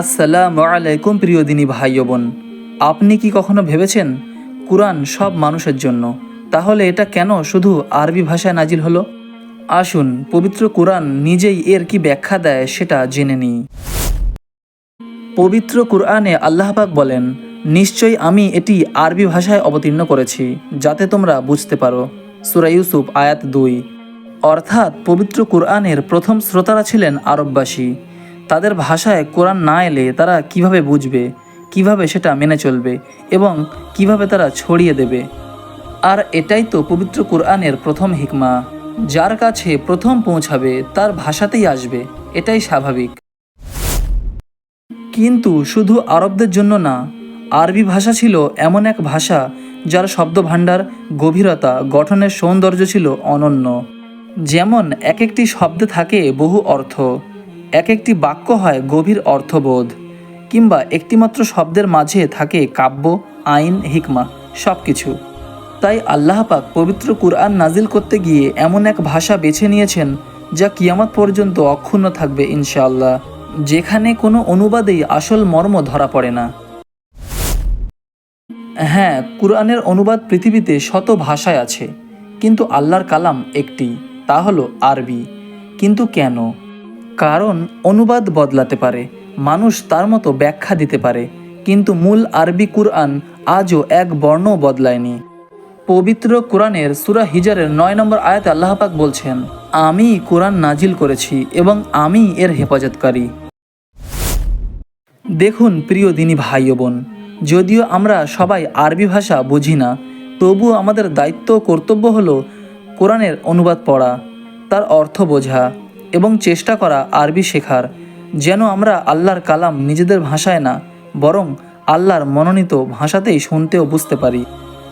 আসসালামু আলাইকুম প্রিয় দিনী ভাই বোন। আপনি কি কখনো ভেবেছেন কুরআন সব মানুষের জন্য? তাহলে এটা কেন শুধু আরবি ভাষায় নাজিল হলো? আসুন, পবিত্র কুরআন নিজেই এর কি ব্যাখ্যা দেয় সেটা জেনে নিই। পবিত্র কুরআনে আল্লাহ পাক বলেন, নিশ্চয়ই আমি এটি আরবি ভাষায় অবতীর্ণ করেছি, যাতে তোমরা বুঝতে পারো। সুরা ইউসুফ, আয়াত দুই। অর্থাৎ পবিত্র কুরআনের প্রথম শ্রোতারা ছিলেন আরববাসী। তাদের ভাষায় কোরআন না এলে তারা কীভাবে বুঝবে? কীভাবে সেটা মেনে চলবে? এবং কীভাবে তারা ছড়িয়ে দেবে? আর এটাই তো পবিত্র কোরআনের প্রথম হিকমা। যার কাছে প্রথম পৌঁছাবে, তার ভাষাতেই আসবে। এটাই স্বাভাবিক। কিন্তু শুধু আরবদের জন্য না, আরবি ভাষা ছিল এমন এক ভাষা যার শব্দভাণ্ডার, গভীরতা, গঠনের সৌন্দর্য ছিল অনন্য। যেমন এক একটি শব্দে থাকে বহু অর্থ। এক একটি বাক্য হয় গভীর অর্থবোধ, কিংবা একটিমাত্র শব্দের মাঝে থাকে কাব্য, আইন, হিকমা সব কিছু তাই আল্লাহ পাক পবিত্র কুরআন নাজিল করতে গিয়ে এমন এক ভাষা বেছে নিয়েছেন যা কিয়ামত পর্যন্ত অক্ষুণ্ণ থাকবে ইনশাআল্লাহ, যেখানে কোনো অনুবাদেই আসল মর্ম ধরা পড়ে না। হ্যাঁ কুরআনের অনুবাদ পৃথিবীতে শত ভাষায় আছে, কিন্তু আল্লাহর কালাম একটি, তা হলো আরবি। কিন্তু কেন? কারণ অনুবাদ বদলাতে পারে, মানুষ তার মতো ব্যাখ্যা দিতে পারে, কিন্তু মূল আরবি কুরআন আজও এক বর্ণ বদলায়নি। পবিত্র কোরআনের সুরা হিজারের নয় নম্বর আয়াতে আল্লাহ পাক বলছেন, আমি কোরআন নাজিল করেছি এবং আমি এর হেফাজতকারী। দেখুন প্রিয় দিনী ভাই বোন, যদিও আমরা সবাই আরবি ভাষা বুঝি না তবুও আমাদের দায়িত্ব কর্তব্য হলো কোরআনের অনুবাদ পড়া, তার অর্থ বোঝা। এবং চেষ্টা করা আরবি শেখার, যেন আমরা আল্লাহর কালাম নিজেদের ভাষায় না, বরং আল্লাহর মনোনীত ভাষাতেই শুনতে ও বুঝতে পারি।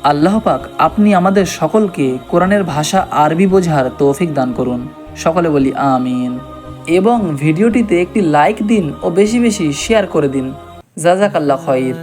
আল্লাহ পাক আপনি আমাদের সকলকে কোরআনের ভাষা আরবি বোঝার তৌফিক দান করুন। সকলে বলি আমিন। এবং ভিডিওটিতে একটি লাইক দিন ও বেশি বেশি শেয়ার করে দিন। জাজাক আল্লাহ খয়ির